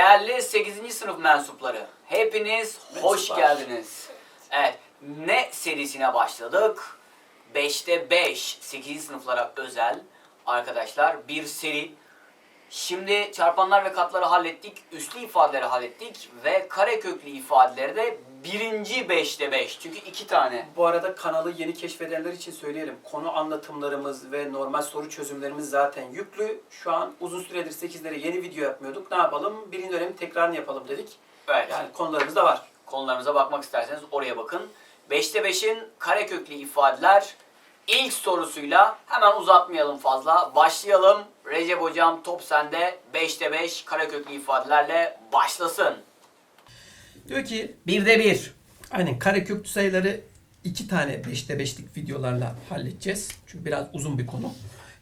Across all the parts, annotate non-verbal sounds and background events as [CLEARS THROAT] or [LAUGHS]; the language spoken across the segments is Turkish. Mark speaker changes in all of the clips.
Speaker 1: Değerli 8. sınıf mensupları, hepiniz hoş
Speaker 2: Mensuplar.
Speaker 1: geldiniz. Evet, ne serisine başladık? 5'te 5, 8. sınıflara özel arkadaşlar bir seri. Şimdi çarpanlar ve katları hallettik, üslü ifadeleri hallettik ve kareköklü ifadeleri de birinci 5'te 5. Çünkü iki tane.
Speaker 2: Bu arada kanalı yeni keşfedenler için söyleyelim. Konu anlatımlarımız ve normal soru çözümlerimiz zaten yüklü. Şu an uzun süredir 8'lere yeni video yapmıyorduk. Ne yapalım? Birinci dönemin tekrarını yapalım dedik.
Speaker 1: Evet.
Speaker 2: Yani konularımız da var.
Speaker 1: konularımıza bakmak isterseniz oraya bakın. 5'te 5'in kareköklü ifadeler ilk sorusuyla hemen uzatmayalım fazla. Başlayalım. Recep hocam top sende. 5'te 5 kareköklü ifadelerle başlasın.
Speaker 2: Diyor ki
Speaker 1: 1'de 1.
Speaker 2: aynen kareköklü sayıları iki tane 5'te 5'lik videolarla halledeceğiz. Çünkü biraz uzun bir konu.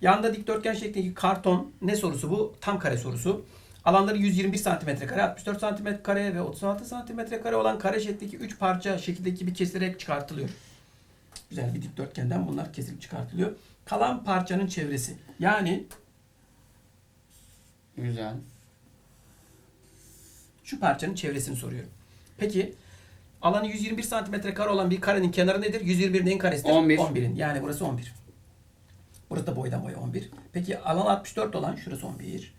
Speaker 2: Yanında dikdörtgen şeklindeki karton ne sorusu bu? Tam kare sorusu. Alanları 121 cm kare, 64 cm kare ve 36 cm kare olan kare şeklindeki 3 parça şekildeki bir kesilerek çıkartılıyor. Güzel bir dikdörtgenden bunlar kesilip çıkartılıyor. Kalan parçanın çevresi. Yani
Speaker 1: Güzel.
Speaker 2: şu parçanın çevresini soruyorum. Peki alanı 121 cm kare olan bir karenin kenarı nedir? 121 neyin karesidir?
Speaker 1: 11.
Speaker 2: 11'in. Yani burası 11. Burası da boydan boya 11. Peki alan 64 olan şurası 11.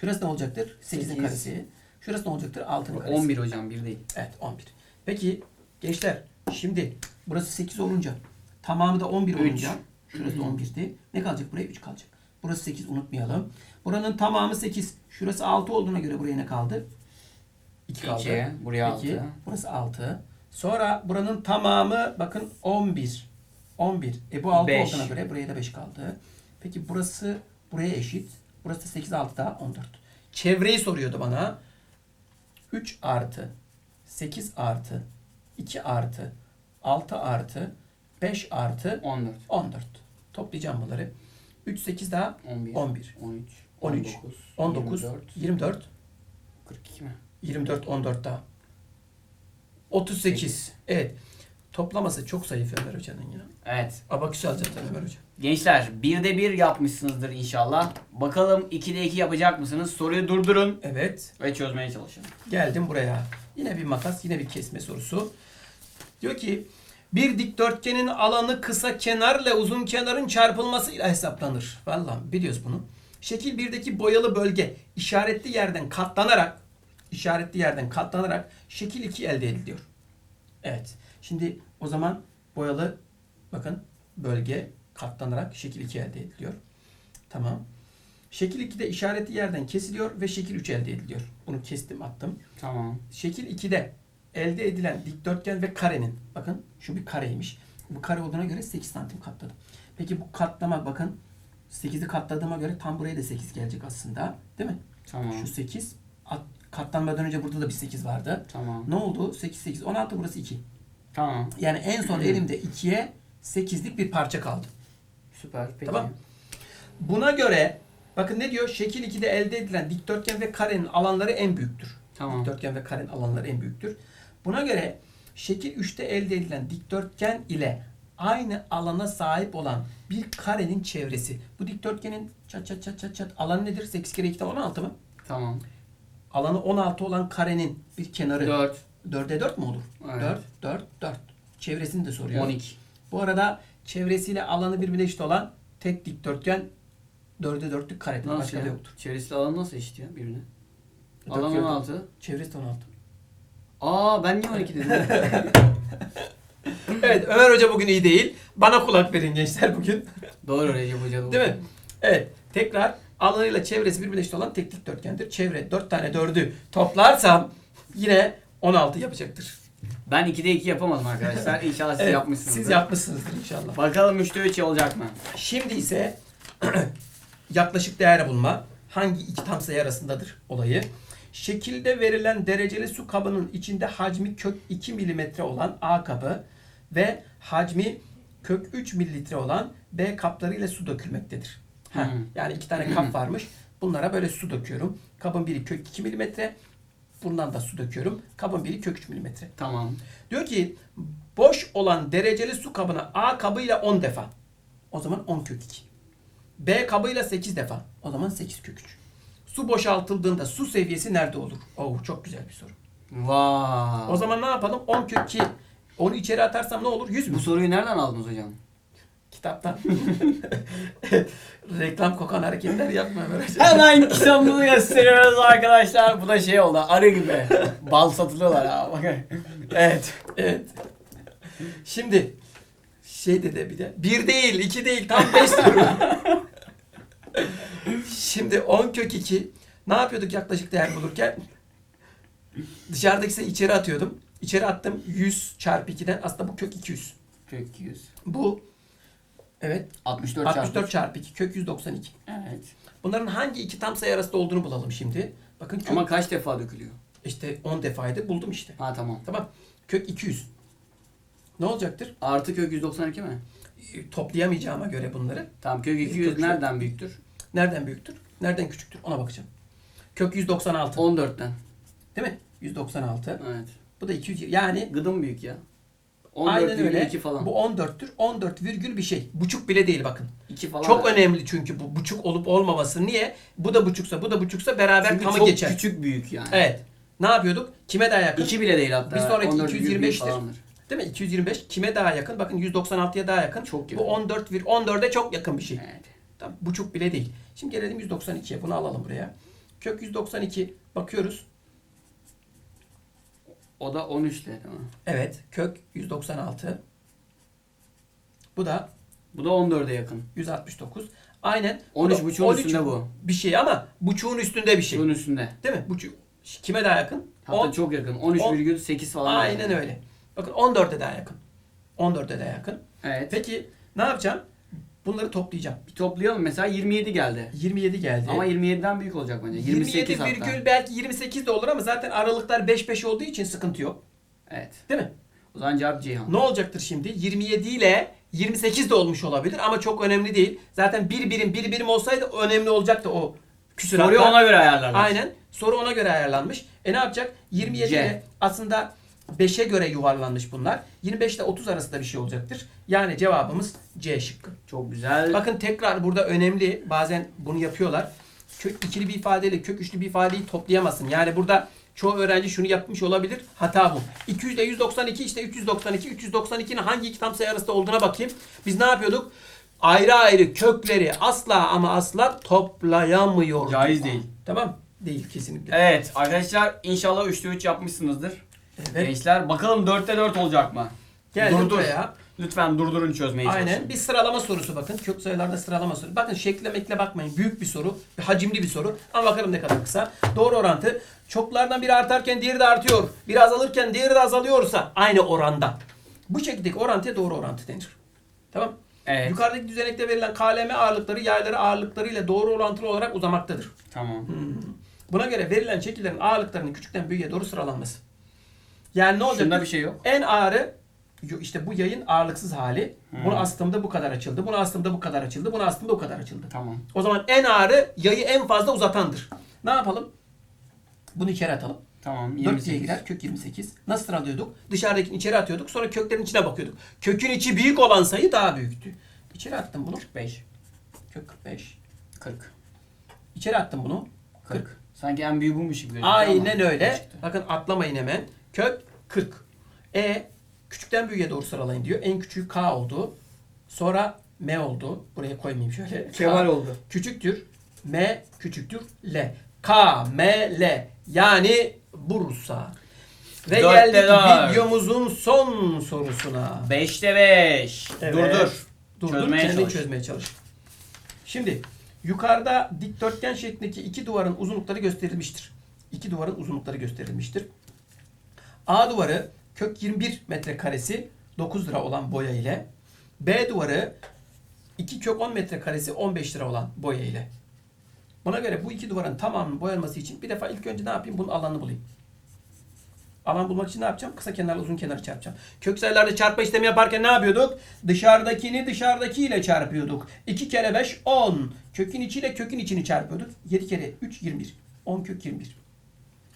Speaker 2: Şurası ne olacaktır? 8'in
Speaker 1: Sekiz.
Speaker 2: karesi. Şurası ne olacaktır? 6'nın karesi.
Speaker 1: 11 hocam 1 değil.
Speaker 2: Evet 11. Peki gençler şimdi burası 8 olunca tamamı da 11
Speaker 1: Üç.
Speaker 2: olunca şurası 11'di. Ne kalacak buraya? 3 kalacak. Burası 8 unutmayalım. Buranın tamamı 8. Şurası 6 olduğuna göre buraya ne kaldı? 2 kaldı.
Speaker 1: İki, buraya
Speaker 2: Peki,
Speaker 1: altı.
Speaker 2: Burası 6. Sonra buranın tamamı bakın 11. 11. E bu 6
Speaker 1: Beş.
Speaker 2: olduğuna göre buraya da 5 kaldı. Peki burası buraya eşit. Burası 8 6 daha 14. Çevreyi soruyordu bana. 3 artı 8 artı 2 artı 6 artı 5 artı
Speaker 1: 14.
Speaker 2: 14. Toplayacağım bunları. 3 8 daha
Speaker 1: 11.
Speaker 2: 11.
Speaker 1: 13.
Speaker 2: 13, 19
Speaker 1: 24.
Speaker 2: 24
Speaker 1: 42 mi?
Speaker 2: 24 14 daha 38. Evet. Toplaması çok zayıf Ömer Hoca'nın ya.
Speaker 1: Evet.
Speaker 2: Abaküs alacağız Ömer Hoca.
Speaker 1: Gençler 1'de 1 yapmışsınızdır inşallah. Bakalım 2'de 2 yapacak mısınız? Soruyu durdurun
Speaker 2: Evet.
Speaker 1: ve çözmeye çalışın.
Speaker 2: Geldim buraya. Yine bir makas, yine bir kesme sorusu. Diyor ki bir dikdörtgenin alanı kısa kenarla uzun kenarın çarpılmasıyla hesaplanır. Vallahi biliyoruz bunu. Şekil 1'deki boyalı bölge işaretli yerden katlanarak işaretli yerden katlanarak şekil 2 elde ediliyor. Evet. Şimdi o zaman boyalı bakın bölge katlanarak şekil 2 elde ediliyor. Tamam. Şekil 2'de işaretli yerden kesiliyor ve şekil 3 elde ediliyor. Bunu kestim attım.
Speaker 1: Tamam.
Speaker 2: Şekil 2'de elde edilen dikdörtgen ve karenin bakın şu bir kareymiş. Bu kare olduğuna göre 8 santim katladım. Peki bu katlama bakın 8'i katladığıma göre tam buraya da 8 gelecek aslında. Değil mi?
Speaker 1: Tamam.
Speaker 2: Şu 8 at- katlanmadan önce burada da bir 8 vardı.
Speaker 1: Tamam.
Speaker 2: Ne oldu? 8 8 16 burası 2.
Speaker 1: Tamam.
Speaker 2: Yani en son elimde 2'ye 8'lik bir parça kaldı.
Speaker 1: Süper. Peki.
Speaker 2: Tamam. Buna göre bakın ne diyor? Şekil 2'de elde edilen dikdörtgen ve karenin alanları en büyüktür.
Speaker 1: Tamam.
Speaker 2: Dikdörtgen ve karenin alanları en büyüktür. Buna göre şekil 3'te elde edilen dikdörtgen ile aynı alana sahip olan bir karenin çevresi. Bu dikdörtgenin çat çat çat çat çat alanı nedir? 8 kere 2'den 16 mı?
Speaker 1: Tamam.
Speaker 2: Alanı 16 olan karenin bir kenarı
Speaker 1: 4.
Speaker 2: 4'e 4 mü olur?
Speaker 1: Evet.
Speaker 2: 4, 4, 4. Çevresini de soruyor.
Speaker 1: 12.
Speaker 2: Bu arada çevresiyle alanı birbirine eşit olan tek dikdörtgen 4'e 4'lük karedir.
Speaker 1: Nasıl
Speaker 2: Başka
Speaker 1: ya?
Speaker 2: da yoktur.
Speaker 1: Çevresi alan nasıl eşit ya birbirine?
Speaker 2: Dört
Speaker 1: Alan
Speaker 2: dört.
Speaker 1: 16.
Speaker 2: Çevresi de 16.
Speaker 1: Aa ben niye 12 dedim? [LAUGHS]
Speaker 2: evet Ömer Hoca bugün iyi değil. Bana kulak verin gençler bugün.
Speaker 1: Doğru Recep Hoca.
Speaker 2: Değil mi? Evet. Tekrar alanıyla çevresi birbirine eşit olan tek dikdörtgendir. Çevre 4 tane 4'ü toplarsam yine 16 yapacaktır.
Speaker 1: Ben 2'de 2 yapamadım arkadaşlar. [LAUGHS] İnşallah siz
Speaker 2: Evet,
Speaker 1: yapmışsınızdır.
Speaker 2: Siz yapmışsınızdır inşallah.
Speaker 1: Bakalım 3'te 3 olacak mı?
Speaker 2: Şimdi ise [CLEARS THROAT] yaklaşık değer bulma hangi iki tam sayı arasındadır olayı. Şekilde verilen dereceli su kabının içinde hacmi kök 2 milimetre olan A kabı ve hacmi kök 3 mililitre olan B kaplarıyla su dökülmektedir. Ha,
Speaker 1: Hmm.
Speaker 2: Yani iki tane kap varmış. Bunlara böyle su döküyorum. Kabın biri kök 2 milimetre. Bundan da su döküyorum. Kabın biri kök 3 milimetre.
Speaker 1: Tamam.
Speaker 2: Diyor ki boş olan dereceli su kabına A kabıyla 10 defa. O zaman 10 kök 2. B kabıyla 8 defa. O zaman 8 kök 3. su boşaltıldığında su seviyesi nerede olur? Oh çok güzel bir soru.
Speaker 1: Vay.
Speaker 2: O zaman ne yapalım? 10 kök 2. Onu içeri atarsam ne olur? 100 mü?
Speaker 1: Bu soruyu nereden aldınız hocam?
Speaker 2: Kitaptan. [LAUGHS] Reklam kokan hareketler yapma böyle.
Speaker 1: Hemen kitabımızı gösteriyoruz arkadaşlar. Bu da şey oldu. Arı gibi. [LAUGHS] Bal satılıyorlar ha. Bakın. Evet.
Speaker 2: Evet. Şimdi şey dedi bir de. Bir değil, iki değil, tam beş [LAUGHS] soru. Şimdi 10 kök 2. Ne yapıyorduk yaklaşık değer bulurken? Dışarıdaki içeri atıyordum. İçeri attım 100 çarpı 2'den. Aslında bu kök 200.
Speaker 1: Kök 100.
Speaker 2: Bu evet
Speaker 1: 64,
Speaker 2: 64
Speaker 1: çarpı.
Speaker 2: çarpı 2 kök 192.
Speaker 1: Evet.
Speaker 2: Bunların hangi iki tam sayı arasında olduğunu bulalım şimdi. Bakın kök
Speaker 1: Ama kaç defa dökülüyor?
Speaker 2: işte 10 defaydı buldum işte.
Speaker 1: Ha tamam.
Speaker 2: Tamam. Kök 200. Ne olacaktır?
Speaker 1: Artı kök 192 mi?
Speaker 2: E, Toplayamayacağıma göre bunları.
Speaker 1: Tamam kök 200
Speaker 2: Kök-
Speaker 1: nereden büyüktür?
Speaker 2: Nereden büyüktür? Nereden küçüktür? Ona bakacağım. Kök 196.
Speaker 1: 14'ten.
Speaker 2: Değil mi? 196.
Speaker 1: Evet.
Speaker 2: Bu da 200. Yani
Speaker 1: Gıdım büyük ya. 14
Speaker 2: aynen öyle.
Speaker 1: 2 falan.
Speaker 2: Bu 14'tür. 14 virgül bir şey. Buçuk bile değil bakın.
Speaker 1: 2 falan.
Speaker 2: Çok önemli çünkü bu buçuk olup olmaması. Niye? Bu da buçuksa, bu da buçuksa beraber
Speaker 1: Çünkü
Speaker 2: tamı
Speaker 1: çok
Speaker 2: geçer.
Speaker 1: küçük büyük yani.
Speaker 2: Evet. Ne yapıyorduk? Kime daha yakın?
Speaker 1: 2 bile değil hatta.
Speaker 2: Bir sonraki
Speaker 1: 14 virgül bir
Speaker 2: 225'tir.
Speaker 1: falandır.
Speaker 2: Değil mi? 225 kime daha yakın? Bakın 196'ya daha yakın.
Speaker 1: Çok
Speaker 2: Bu
Speaker 1: yakın.
Speaker 2: 14 vir 14'e çok yakın bir şey.
Speaker 1: Evet.
Speaker 2: Tamam, buçuk bile değil. Şimdi gelelim 192'ye. Bunu alalım buraya. Kök 192 bakıyoruz.
Speaker 1: O da 13 ile değil mi?
Speaker 2: Evet. Kök 196. Bu da
Speaker 1: Bu da 14'e yakın.
Speaker 2: 169. Aynen.
Speaker 1: 13
Speaker 2: Bu
Speaker 1: buçuğun üstünde bu.
Speaker 2: Bir şey ama buçuğun üstünde bir şey.
Speaker 1: Şunun üstünde.
Speaker 2: Değil mi? Buçuk. Kime daha yakın?
Speaker 1: Hatta
Speaker 2: On-
Speaker 1: çok yakın. 13,8 falan.
Speaker 2: Aynen öyle. Bakın 14'e daha yakın. 14'e daha yakın.
Speaker 1: Evet.
Speaker 2: Peki ne yapacağım? Bunları toplayacağım.
Speaker 1: Bir toplayalım. Mesela 27 geldi.
Speaker 2: 27 geldi.
Speaker 1: Ama 27'den büyük olacak bence. 28
Speaker 2: 27
Speaker 1: hatta.
Speaker 2: virgül belki 28 de olur ama zaten aralıklar 5-5 olduğu için sıkıntı yok.
Speaker 1: Evet.
Speaker 2: Değil mi?
Speaker 1: O zaman cevap Ceyhan.
Speaker 2: Ne olacaktır şimdi? 27 ile 28 de olmuş olabilir ama çok önemli değil. Zaten bir birim bir birim olsaydı önemli olacaktı o küsuratlar.
Speaker 1: Soruyu ona göre ayarlarlar.
Speaker 2: Aynen. Soru ona göre ayarlanmış. E ne yapacak? 27
Speaker 1: C.
Speaker 2: ile aslında 5'e göre yuvarlanmış bunlar. 25 ile 30 arasında bir şey olacaktır. Yani cevabımız C şıkkı.
Speaker 1: Çok güzel.
Speaker 2: Bakın tekrar burada önemli. Bazen bunu yapıyorlar. Kök ikili bir ifadeyle kök üçlü bir ifadeyi toplayamazsın. Yani burada çoğu öğrenci şunu yapmış olabilir. Hata bu. 200 ile 192 işte 392. 392'nin hangi iki tam sayı arasında olduğuna bakayım. Biz ne yapıyorduk? Ayrı ayrı kökleri asla ama asla toplayamıyorduk.
Speaker 1: Caiz değil.
Speaker 2: Tamam? Değil kesinlikle.
Speaker 1: Evet arkadaşlar inşallah 3'te 3 yapmışsınızdır.
Speaker 2: Evet.
Speaker 1: Gençler bakalım 4'te 4 olacak mı?
Speaker 2: Geldim
Speaker 1: Durdur.
Speaker 2: buraya.
Speaker 1: Lütfen durdurun çalışın.
Speaker 2: Aynen. Bir sıralama sorusu bakın. Kök sayılarda sıralama sorusu. Bakın şekle mekle bakmayın. Büyük bir soru. Bir hacimli bir soru. Ama bakalım ne kadar kısa. Doğru orantı. Çoklardan biri artarken diğeri de artıyor. Biri azalırken diğeri de azalıyorsa aynı oranda. Bu şekildeki orantıya doğru orantı denir. Tamam.
Speaker 1: Evet.
Speaker 2: Yukarıdaki düzenekte verilen KLM ağırlıkları yayları ağırlıklarıyla doğru orantılı olarak uzamaktadır.
Speaker 1: Tamam.
Speaker 2: Buna göre verilen şekillerin ağırlıklarının küçükten büyüğe doğru sıralanması. Yani ne olacak?
Speaker 1: Şunda bir şey yok.
Speaker 2: En ağırı yo- işte bu yayın ağırlıksız hali. Bunu astığımda bu kadar açıldı. Bunu astığımda bu kadar açıldı. Bunu astığımda bu kadar açıldı.
Speaker 1: Tamam.
Speaker 2: O zaman en ağırı yayı en fazla uzatandır. Ne yapalım? Bunu içeri atalım.
Speaker 1: Tamam.
Speaker 2: 4 diye
Speaker 1: 28.
Speaker 2: girer. Kök 28. Nasıl sıralıyorduk? Dışarıdakini içeri atıyorduk. Sonra köklerin içine bakıyorduk. Kökün içi büyük olan sayı daha büyüktü. İçeri attım bunu.
Speaker 1: 45.
Speaker 2: Kök 45.
Speaker 1: 40.
Speaker 2: İçeri attım bunu.
Speaker 1: 40. Sanki en büyüğü buymuş gibi
Speaker 2: Aynen öyle. Bakın atlamayın hemen. Kök 40. E küçükten büyüğe doğru sıralayın diyor. En küçüğü K oldu. Sonra M oldu. Buraya koymayayım şöyle.
Speaker 1: Kemal
Speaker 2: K
Speaker 1: oldu.
Speaker 2: Küçüktür. M küçüktür. L. K, M, L. Yani Bursa. Ve
Speaker 1: Dörtte
Speaker 2: geldik
Speaker 1: dört.
Speaker 2: videomuzun son sorusuna.
Speaker 1: 5'te 5.
Speaker 2: Evet.
Speaker 1: Durdur.
Speaker 2: Durdur
Speaker 1: Çözmeye
Speaker 2: kendin
Speaker 1: çalış.
Speaker 2: çözmeye çalış. Şimdi yukarıda dikdörtgen şeklindeki iki duvarın uzunlukları gösterilmiştir. İki duvarın uzunlukları gösterilmiştir. A duvarı kök 21 metrekaresi 9 lira olan boya ile B duvarı 2 kök 10 metrekaresi 15 lira olan boya ile. Buna göre bu iki duvarın tamamının boyanması için bir defa ilk önce ne yapayım? Bunun alanını bulayım. Alan bulmak için ne yapacağım? Kısa kenarla uzun kenarı çarpacağım. Kök sayılarda çarpma işlemi yaparken ne yapıyorduk? Dışarıdakini dışarıdakiyle çarpıyorduk. 2 kere 5 10. Kökün içiyle kökün içini çarpıyorduk. 7 kere 3 21. 10 kök 21.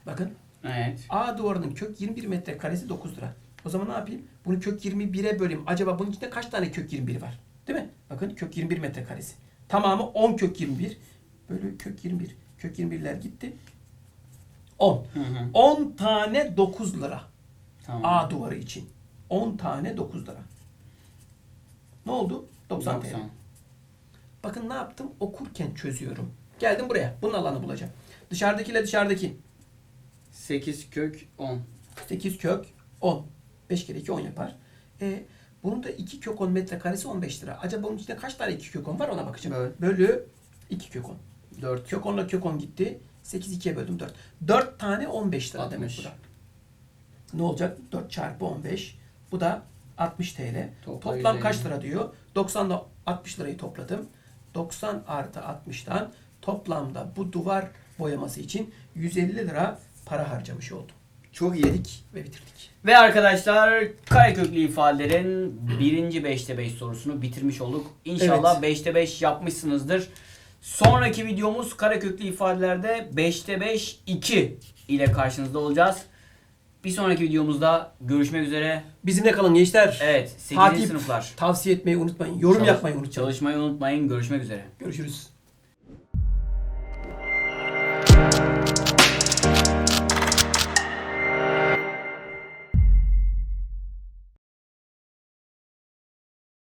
Speaker 2: Bakın
Speaker 1: Evet.
Speaker 2: A duvarının kök 21 metrekaresi 9 lira. O zaman ne yapayım? Bunu kök 21'e böleyim. Acaba bunun içinde kaç tane kök 21 var? Değil mi? Bakın kök 21 metrekaresi. Tamamı 10 kök 21 bölü kök 21. Kök 21'ler gitti. 10.
Speaker 1: Hı hı.
Speaker 2: 10 tane 9 lira.
Speaker 1: Tamam.
Speaker 2: A duvarı için. 10 tane 9 lira. Ne oldu? 90 TL.
Speaker 1: 90.
Speaker 2: Bakın ne yaptım? Okurken çözüyorum. Geldim buraya. Bunun alanı bulacağım. Dışarıdakiyle dışarıdaki.
Speaker 1: 8 kök 10.
Speaker 2: 8 kök 10. 5 kere 2 10 yapar. E, bunun da 2 kök 10 metrekaresi 15 lira. Acaba bunun içinde kaç tane 2 kök 10 var ona bakacağım.
Speaker 1: Evet.
Speaker 2: Bölü 2 kök 10.
Speaker 1: 4.
Speaker 2: Kök 10 ile kök 10 gitti. 8 2'ye böldüm 4. 4 tane 15 lira demek
Speaker 1: 60.
Speaker 2: bu da. Ne olacak? 4 çarpı 15. Bu da 60 TL.
Speaker 1: Topla
Speaker 2: Toplam
Speaker 1: 150.
Speaker 2: kaç lira diyor? 90 ile 60 lirayı topladım. 90 artı 60'tan toplamda bu duvar boyaması için 150 lira para harcamış oldum.
Speaker 1: Çok iyi.
Speaker 2: Dedik ve bitirdik.
Speaker 1: Ve arkadaşlar kareköklü ifadelerin birinci 5'te 5 sorusunu bitirmiş olduk. İnşallah 5'te 5 yapmışsınızdır. Sonraki videomuz kareköklü ifadelerde 5'te 5 2 ile karşınızda olacağız. Bir sonraki videomuzda görüşmek üzere.
Speaker 2: Bizimle kalın gençler.
Speaker 1: Evet 8.
Speaker 2: Takip,
Speaker 1: sınıflar.
Speaker 2: tavsiye etmeyi unutmayın. Yorum
Speaker 1: Çalış-
Speaker 2: yapmayı unutmayın.
Speaker 1: Çalışmayı unutmayın. Görüşmek üzere.
Speaker 2: Görüşürüz.